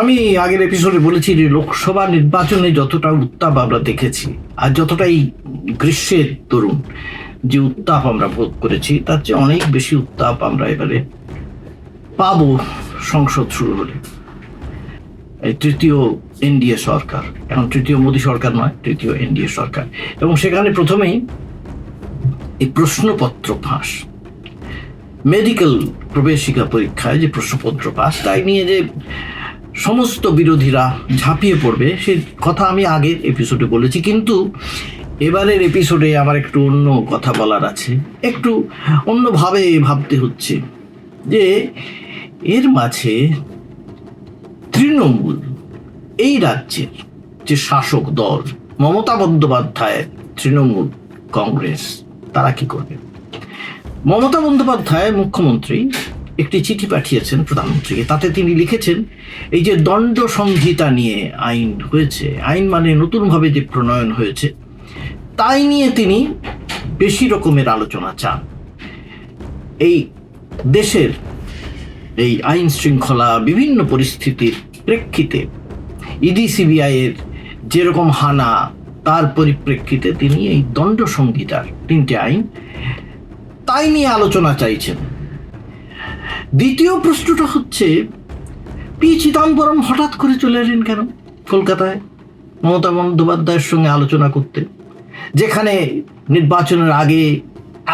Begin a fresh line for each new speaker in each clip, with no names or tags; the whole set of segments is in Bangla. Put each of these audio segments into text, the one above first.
আমি আগের এপিসোডে বলেছি যে লোকসভা নির্বাচনে যতটা উত্তাপ আমরা দেখেছি, আর যতটা এই গ্রীষ্মের তরুণ যে উত্তাপ আমরা ভোগ করেছি, তার চেয়ে অনেক বেশি উত্তাপ আমরা এবারে পাবো সংসদ শুরু হলে। এই তৃতীয় এনডিএ সরকার, এখন তৃতীয় মোদী সরকার নয়, তৃতীয় এনডিএ সরকার। এবং সেখানে প্রথমেই এই প্রশ্নপত্র ফাঁস। মেডিকেল প্রবেশিকা পরীক্ষায় যে প্রশ্নপত্র পাস তাই নিয়ে যে সমস্ত বিরোধীরা ঝাঁপিয়ে পড়বে, সে কথা আমি আগের এপিসোডে বলেছি। কিন্তু এবারের এপিসোডে আমার একটু অন্য কথা বলার আছে। একটু অন্যভাবে ভাবতে হচ্ছে যে এর মাঝে তৃণমূল এই রাজ্যের যে শাসক দল, মমতা বন্দ্যোপাধ্যায়, তৃণমূল কংগ্রেস, তারা কি করবে? মমতা বন্দ্যোপাধ্যায় মুখ্যমন্ত্রী একটি চিঠি পাঠিয়েছেন প্রধানমন্ত্রীকে। তাতে তিনি লিখেছেন, এই যে দণ্ড সংহিতা নিয়ে আইন হয়েছে, আইন মানে নতুনভাবে যে প্রণয়ন হয়েছে, তাই নিয়ে তিনি বেশি রকমের আলোচনা চান। এই দেশের এই আইন শৃঙ্খলা বিভিন্ন পরিস্থিতির প্রেক্ষিতে, ইডি সিবিআইয়ের যেরকম হানা, তার পরিপ্রেক্ষিতে তিনি এই দণ্ড সংহিতার তিনটে আইন তাই নিয়ে আলোচনা চাইছেন। দ্বিতীয় প্রশ্নটা হচ্ছে, পি চিদাম্বরম হঠাৎ করে চলে এলেন কেন কলকাতায়? মমতা বন্দ্যোপাধ্যায়ের সঙ্গে আলোচনা করতে, যেখানে নির্বাচনের আগে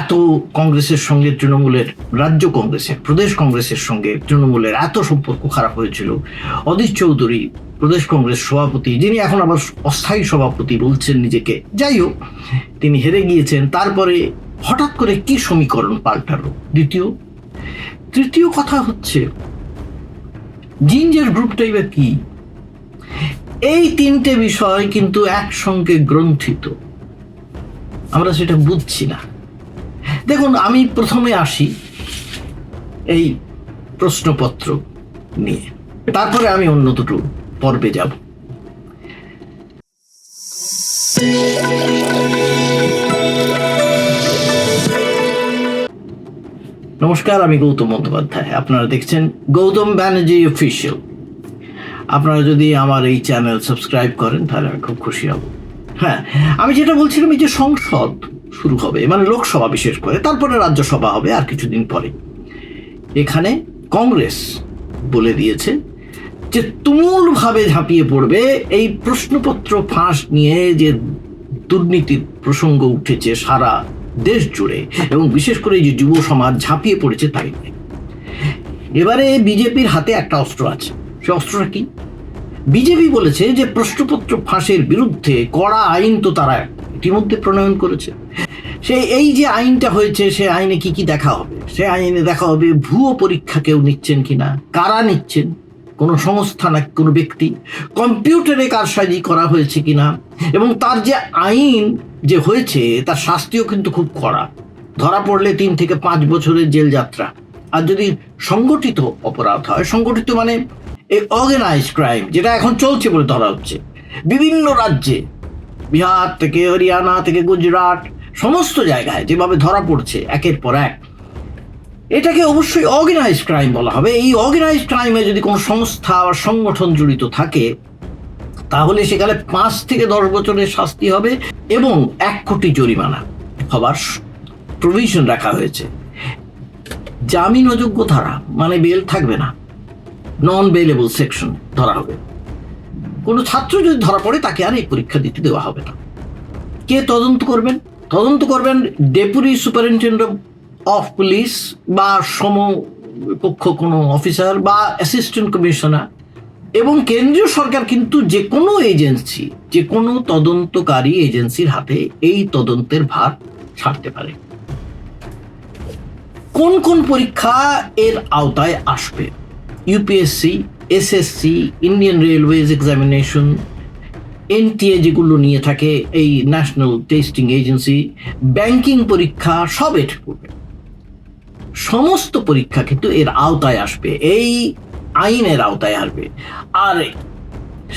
এত কংগ্রেসের সঙ্গে তৃণমূলের, রাজ্য কংগ্রেসের, প্রদেশ কংগ্রেসের সঙ্গে তৃণমূলের এত সম্পর্ক খারাপ হয়েছিল। অধীর চৌধুরী, প্রদেশ কংগ্রেস সভাপতি, যিনি এখন আবার অস্থায়ী সভাপতি বলছেন নিজেকে, যাই হোক, তিনি হেরে গিয়েছেন। তারপরে হঠাৎ করে কি সমীকরণ পাল্টালো? দ্বিতীয় তৃতীয় কথা হচ্ছে জিঞ্জার গ্রুপটা এবার কি? এই তিনটে বিষয় কিন্তু একসঙ্গে গ্রন্থিত। আমরা সেটা বুঝছি না। দেখুন, আমি প্রথমে আসি এই প্রশ্নপত্র নিয়ে। তারপরে আমি অন্য দুটো পর্বে যাব। নমস্কার, আমি গৌতম বন্দ্যোপাধ্যায়। আপনারা দেখছেন গৌতম ব্যানার্জি অফিসিয়াল আপনারা যদি আমার এই চ্যানেল সাবস্ক্রাইব করেন, তাহলে আমি খুব খুশি হব। হ্যাঁ আমি যেটা বলছিলাম, এই যে সংসদ শুরু হবে মানে লোকসভা বিশেষ করে, তারপরে রাজ্যসভা হবে, আর কিছুদিন পরে। এখানে কংগ্রেস বলে দিয়েছে যে তুমুলভাবে ঝাঁপিয়ে পড়বে এই প্রশ্নপত্র ফাঁস নিয়ে যে দুর্নীতির প্রসঙ্গ উঠেছে সারা দেশ জুড়ে এবং বিশেষ করে যে যুব সমাজ ঝাঁপিয়ে পড়েছে তাই। এবারে বিজেপির হাতে একটা অস্ত্র আছে। সে অস্ত্রটা কি? বিজেপি বলেছে যে প্রশ্নপত্র ফাঁসের বিরুদ্ধে কড়া আইন তো তারা ইতিমধ্যে প্রণয়ন করেছে। সে এই যে আইনটা হয়েছে, সে আইনে কি কি দেখা হবে? সে আইনে দেখা হবে ভুয়ো পরীক্ষা কেউ নিচ্ছেন কিনা? কারা নিচ্ছেন? কোনো সংস্থা না কোনো ব্যক্তি? কম্পিউটারে কারসাজি করা হয়েছে কিনা? এবং তার যে আইন যে হয়েছে, তার শাস্তিও কিন্তু খুব কড়া। ধরা পড়লে তিন থেকে পাঁচ বছরের জেল যাত্রা। আর যদি সংগঠিত অপরাধ হয়, সংগঠিত মানে এই অর্গানাইজ ক্রাইম যেটা এখন চলছে বলে ধরা হচ্ছে। বিভিন্ন রাজ্যে, বিহার থেকে হরিয়ানা থেকে গুজরাট, সমস্ত জায়গায় যেভাবে ধরা পড়ছে একের পর এক, এটাকে অবশ্যই অর্গানাইজ ক্রাইম বলা হবে। এই অর্গানাইজ ক্রাইমে যদি কোনো সংস্থা বা সংগঠন জড়িত থাকে, তাহলে সেখানে পাঁচ থেকে দশ বছরের শাস্তি হবে। এবং এক কোটি জরিমানা হবার প্রভিশন রাখা হয়েছে। জামিন অযোগ্য ধারা মানে বেল থাকবে না। নন বেলেবল সেকশন ধরা হবে। কোনো ছাত্র যদি ধরা পড়ে, তাকে আর এই পরীক্ষা দিতে দেওয়া হবে না। কে তদন্ত করবেন? তদন্ত করবেন ডেপুটি সুপারিনটেন্ডেন্ট অফ পুলিশ বা সমকক্ষ কোনো অফিসার বা অ্যাসিস্ট্যান্ট কমিশনার এবং কেন্দ্রীয় সরকার কিন্তু যে কোনো এজেন্সি যে কোনো তদন্তকারী এজেন্সির হাতে এই তদন্তের ভার ছাড়তে পারে। কোন কোন পরীক্ষা এর আওতায় আসবে? UPSC, SSC, Indian railways examination, NTA যেগুলো নিয়ে থাকে এই ন্যাশনাল টেস্টিং এজেন্সি, ব্যাংকিং পরীক্ষা, সব এর পড়বে সমস্ত পরীক্ষা কিন্তু এর আওতায় আসবে। এই আইনের আওতায় আসবে। আর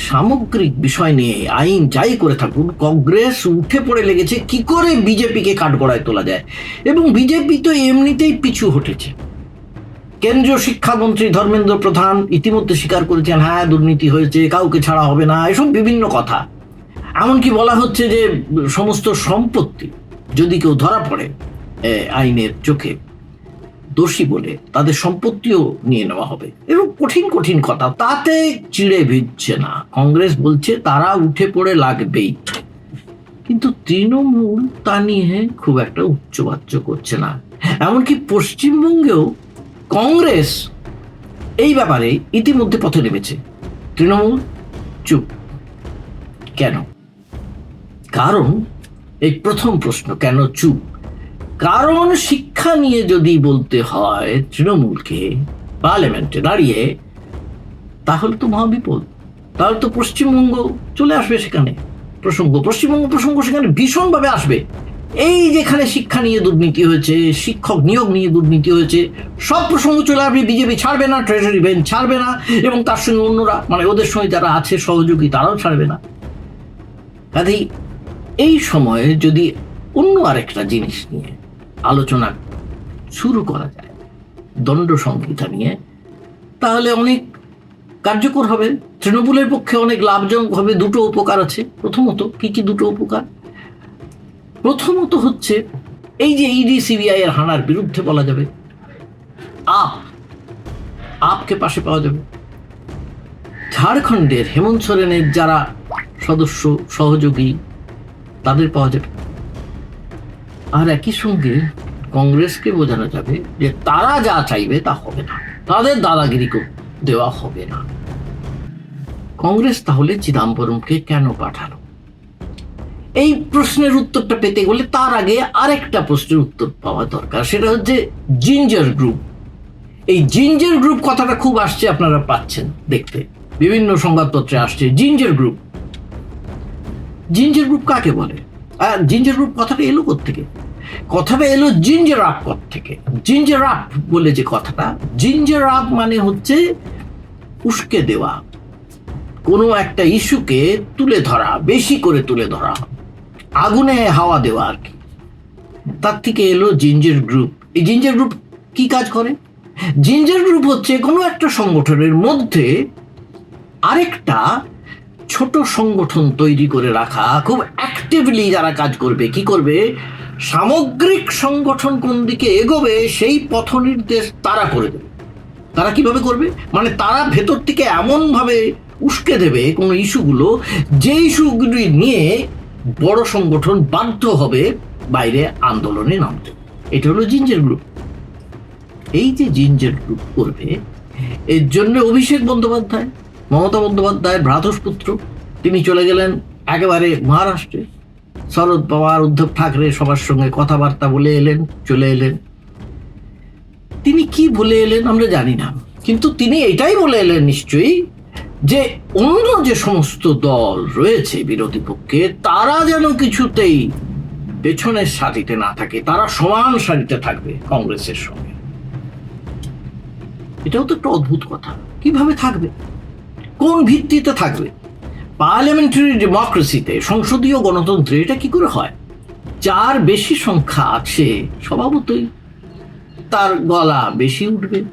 সামগ্রিক বিষয় নিয়ে আইন যাই করে থাকুন, কংগ্রেস উঠে পড়ে লেগেছে, কি করে বিজেপিকে কাঠগড়ায় তোলা যায়? এবং বিজেপি তো এমনিতেই পিছু হটেছে। কেন্দ্রীয় শিক্ষামন্ত্রী ধর্মেন্দ্র প্রধান ইতিমধ্যে স্বীকার করেছেন হ্যাঁ দুর্নীতি হয়েছে, কাউকে ছাড়া হবে না, এসব বিভিন্ন কথা। এমনকি বলা হচ্ছে যে সমস্ত সম্পত্তি যদি কেউ ধরা পড়ে আইনের চোখে দোষী বলে তাদের সম্পত্তিও নিয়ে নেওয়া হবে। এরকম কঠিন কঠিন কথা, তাতে চিড়ে ভিজছে না। কংগ্রেস বলছে, তারা উঠে পড়ে লাগবেই। কিন্তু তৃণমূল তা নিয়ে খুব একটা উচ্চবাচ্য করছে না। এমনকি পশ্চিমবঙ্গেও কংগ্রেস এই ব্যাপারে ইতিমধ্যে পথে নেমেছে। তৃণমূল চুপ। কেন? কারণ এই প্রথম প্রশ্ন, কেন চুপ? কারণ শিক্ষা নিয়ে যদি বলতে হয় তৃণমূলকে, পার্লামেন্টে দাঁড়িয়ে, তাহলে তো মহাবিপদ। তাহলে তো পশ্চিমবঙ্গ চলে আসবে সেখানে। প্রসঙ্গ, পশ্চিমবঙ্গ প্রসঙ্গ সেখানে ভীষণভাবে আসবে। এই যেখানে শিক্ষা নিয়ে দুর্নীতি হয়েছে, শিক্ষক নিয়োগ নিয়ে দুর্নীতি হয়েছে, সব প্রসঙ্গ চলে আসবে, বিজেপি ছাড়বে না ট্রেজারি বেঞ্চ ছাড়বে না, এবং তার সঙ্গে অন্যরা মানে ওদের সঙ্গে যারা আছে, সহযোগী তারাও ছাড়বে না। কাজেই এই সময়ে যদি অন্য আরেকটা জিনিস নিয়ে আলোচনা শুরু করা যায়, দণ্ড সংহিতা নিয়ে। তাহলে অনেক কার্যকর হবে। তৃণমূলের পক্ষে অনেক লাভজনক হবে। দুটো উপকার আছে। প্রথমত, কি কি দুটো উপকার? প্রথমত হচ্ছে, এই যে ইডি সিবিআই এর হানার বিরুদ্ধে বলা যাবে, আপ, আপকে পাশে পাওয়া যাবে। ঝাড়খণ্ডের হেমন্ত সোরেনের যারা সদস্য, সহযোগী, তাদের পাওয়া যাবে। আর একই সঙ্গে কংগ্রেসকে বোঝানো যাবে যে তারা যা চাইবে তা হবে না। তাদের দাদাগিরি দেওয়া হবে না। কংগ্রেস তাহলে চিদাম্বরমকে কেন পাঠালো? এই প্রশ্নের উত্তরটা পেতে গেলে তার আগে আরেকটা প্রশ্নের উত্তর পাওয়া দরকার। সেটা হচ্ছে জিঞ্জার গ্রুপ। এই জিঞ্জার গ্রুপ কথাটা খুব আসছে, আপনারা পাচ্ছেন দেখতে। বিভিন্ন সংবাদপত্রে আসছে জিঞ্জার গ্রুপ। জিঞ্জার গ্রুপ কাকে বলে? আর জিঞ্জার গ্রুপ কথাটা এলো থেকে কথাটা এলো জিঞ্জার আপ থেকে। জিঞ্জার আপ বলে যে কথাটা জিঞ্জার আপ মানে হচ্ছে উস্কে দেওয়া। কোনো একটা ইস্যুকে তুলে ধরা, বেশি করে তুলে ধরা, আগুনে হাওয়া দেওয়া আর কি। তার থেকে এলো জিঞ্জার গ্রুপ এই জিঞ্জার গ্রুপ কি কাজ করে? জিঞ্জার গ্রুপ হচ্ছে কোনো একটা সংগঠনের মধ্যে আরেকটা ছোট সংগঠন তৈরি করে রাখা। খুব অ্যাক্টিভলি যারা কাজ করবে, কি করবে? সামগ্রিক সংগঠন কোন দিকে এগোবে, সেই পথ নির্দেশ তারা করে দেবে। তারা কীভাবে করবে? মানে তারা ভেতর থেকে এমনভাবে উস্কে দেবে কোনো ইস্যুগুলো, যে ইস্যুগুলি নিয়ে বড় সংগঠন বাধ্য হবে বাইরে আন্দোলনে নামতে। এটা হলো জিঞ্জার গ্রুপ এই যে জিঞ্জার গ্রুপ করবে, এর জন্য অভিষেক বন্দ্যোপাধ্যায়, মমতা বন্দ্যোপাধ্যায়ের ভ্রাতস্পুত্র তিনি চলে গেলেন একেবারে মহারাষ্ট্রে। শরদ পাওয়ার, উদ্ধব ঠাকরে সবার সঙ্গে কথাবার্তা বলে এলেন, চলে এলেন। তিনি কি বলে এলেন আমরা জানি না, কিন্তু তিনি এটাই বলে এলেন নিশ্চয়ই যে অন্য যে সমস্ত দল রয়েছে বিরোধী পক্ষে, তারা যেন কিছুতেই পেছনের সারিতে না থাকে, তারা সমান সারিতে থাকবে কংগ্রেসের সঙ্গে। এটাও তো একটা অদ্ভুত কথা। কীভাবে থাকবে? কোন ভিত্তিতে থাকবে? পার্লামেন্টারি ডেমোক্রেসিতে সংসদীয় গণতন্ত্রে এটা কি করে হয়? যার বেশি সংখ্যা আছে, স্বভাবতই তার গলা বেশি উঠবে।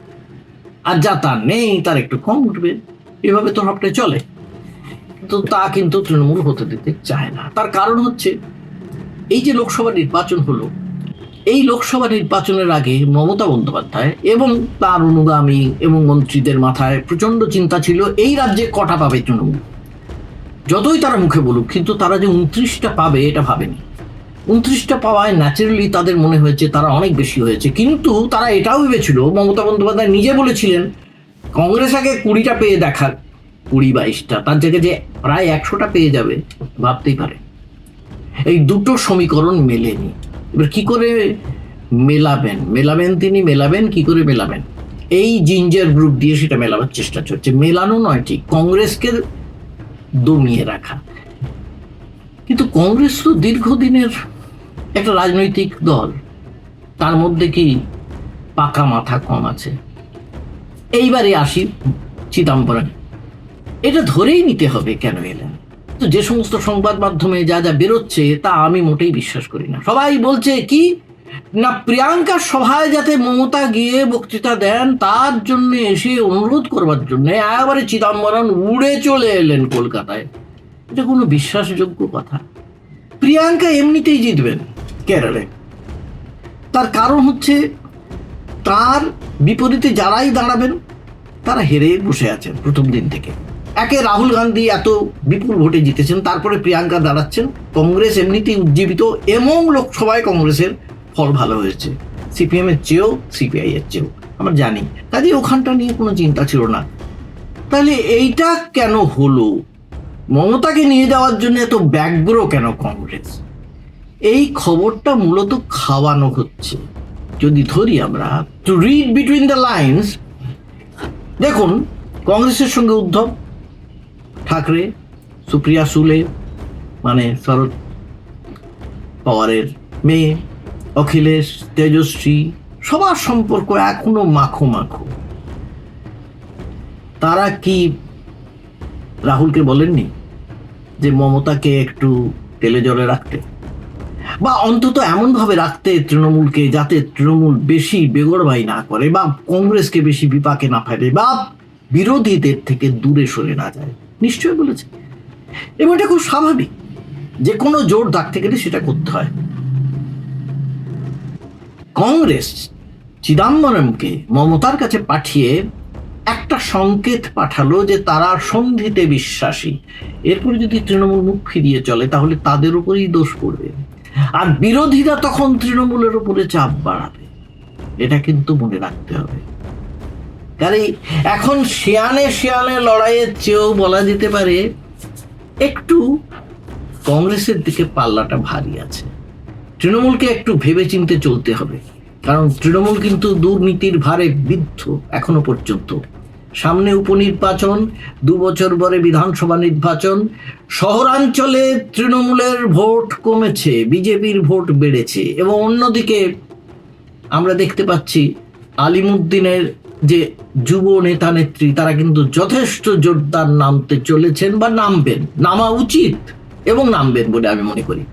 আর যা তার নেই, তার একটু কম উঠবে। এভাবে তো সবটাই চলে। তো তা কিন্তু তৃণমূল হতে দিতে চায় না। তার কারণ হচ্ছে, এই যে লোকসভা নির্বাচন হলো, এই লোকসভা নির্বাচনের আগে মমতা বন্দ্যোপাধ্যায় এবং তার অনুগামী এবং মন্ত্রীদের মাথায় প্রচণ্ড চিন্তা ছিল, এই রাজ্যে কটা পাবে তৃণমূল? যতই তারা মুখে বলুক, কিন্তু তারা যে উনত্রিশটা পাবে, এটা ভাবেনি। উনত্রিশটা পাওয়ায় ন্যাচারালি তাদের মনে হয়েছে তারা অনেক বেশি হয়েছে। কিন্তু তারা এটাও ভেবেছিল, মমতা বন্দ্যোপাধ্যায় নিজে বলেছিলেন, কংগ্রেস আগে কুড়িটা পেয়ে দেখার কুড়ি বাইশটা। তার জায়গায় যে প্রায় একশোটা পেয়ে যাবে, ভাবতেই পারে। এই দুটো সমীকরণ মেলেনি। এবার কি করে মেলাবেন? মেলাবেন তিনি, মেলাবেন, কি করে মেলাবেন? এই জিঞ্জার গ্রুপ দিয়ে সেটা মেলাবার চেষ্টা চলছে। মেলানো নয় ঠিক, কংগ্রেসকে দমিয়ে রাখা। কিন্তু কংগ্রেস তো দীর্ঘদিনের একটা রাজনৈতিক দল। তার মধ্যে কি পাকা মাথা কম আছে? এইবারে আসি চিদাম্বরম। এটা ধরেই নিতে হবে কেন এলেন? তো যে সমস্ত সংবাদ মাধ্যমে যা যা বেরোচ্ছে তা আমি মোটেই বিশ্বাস করি না। সবাই বলছে, কি? না প্রিয়াঙ্কার সভায় যাতে মমতা গিয়ে বক্তৃতা দেন, তার জন্য এসে অনুরোধ করবার জন্য একেবারে চিদম্বরম উড়ে চলে এলেন কলকাতায়। এটা কোনো বিশ্বাসযোগ্য কথা। প্রিয়াঙ্কা এমনিতেই জিতবেন কেরলে। তার কারণ হচ্ছে, তার বিপরীতে যারাই দাঁড়াবেন, তারা হেরে বসে আছেন প্রথম দিন থেকে। একে রাহুল গান্ধী এত বিপুল ভোটে জিতেছেন, তারপরে প্রিয়াঙ্কা দাঁড়াচ্ছেন। কংগ্রেস এমনিতেই উজ্জীবিত, এবং লোকসভায় কংগ্রেসের ফল ভালো হয়েছে। সিপিএম এর চেয়েও সিপিআই এর চেয়েও, আমরা জানি। কাজে ওখানটা নিয়ে কোনো চিন্তা ছিল না। তাহলে এইটা কেন হলো? মমতাকে নিয়ে যাওয়ার জন্য এত ব্যগ্র কেন কংগ্রেস? এই খবরটা মূলত খাওয়ানো হচ্ছে। যদি ধরি আমরা to read between the lines দেখুন, কংগ্রেসের সঙ্গে উদ্ধব ঠাকরে, সুপ্রিয়া সুলে মানে শরদ পাওয়ারের মেয়ে অখিলেশ তেজস্বী সবার সম্পর্ক এখনও মাখো মাখো। তারা কি রাহুলকে বলেননি যে মমতাকে একটু তেলে জলে রাখতে? বা অন্তত এমনভাবে রাখতে তৃণমূলকে যাতে তৃণমূল বেশি বেগরবাই না করে বা কংগ্রেসকে বেশি বিপাকে না ফেলে বা বিরোধীদের থেকে দূরে সরে না যায়? নিশ্চয়ই বলেছে। এবং এটা খুব স্বাভাবিক যে কোনো জোর থাকতে গেলে সেটা করতে হয়। কংগ্রেস চিদাম্বরমকে মমতার কাছে পাঠিয়ে একটা সংকেত পাঠালো যে তারা সন্ধিতে বিশ্বাসী। এরপরে যদি তৃণমূল মুখ ফিরিয়ে চলে, তাহলে তাদের উপরেই দোষ পড়বে। আর বিরোধীরা তখন তৃণমূলের উপরে চাপ বাড়াবে। এটা কিন্তু মনে রাখতে হবে। কারণ এখন শিয়ানে শিয়ানে লড়াইয়ের চেয়েও বলা যেতে পারে, একটু কংগ্রেসের দিকে পাল্লাটা ভারী আছে। তৃণমূলকে একটু ভেবে চিনতে চলতে হবে। কারণ তৃণমূল কিন্তু দুর্নীতির ভারে বিদ্ধ এখনও পর্যন্ত। সামনে উপনির্বাচন, দু বছর পরে বিধানসভা নির্বাচন, শহরাঞ্চলে তৃণমূলের ভোট কমেছে, বিজেপির ভোট বেড়েছে এবং অন্যদিকে আমরা দেখতে পাচ্ছি আলিমুদ্দিনের যে যুব নেতা নেত্রী, তারা কিন্তু যথেষ্ট জোরদার নামতে চলেছেন বা নামবেন, নামা উচিত এবং নামবেন বলে আমি মনে করি।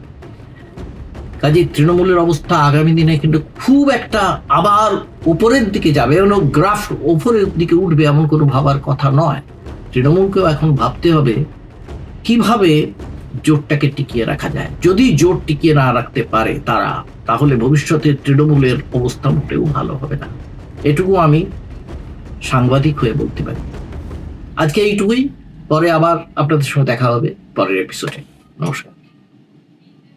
কাজে তৃণমূলের অবস্থা আগামী দিনে কিন্তু খুব একটা আবার উপরের দিকে যাবে। এবং গ্রাফ ওপরের দিকে উঠবে এমন কোনো ভাবার কথা নয়। তৃণমূলকেও এখন ভাবতে হবে কীভাবে জোটটাকে টিকিয়ে রাখা যায়। যদি জোট টিকিয়ে না রাখতে পারে তারা, তাহলে ভবিষ্যতে তৃণমূলের অবস্থা মোটেও ভালো হবে না। এটুকু আমি সাংবাদিক হয়ে বলতে পারি। আজকে এইটুকুই। পরে আবার আপনাদের সঙ্গে দেখা হবে পরের এপিসোডে নমস্কার।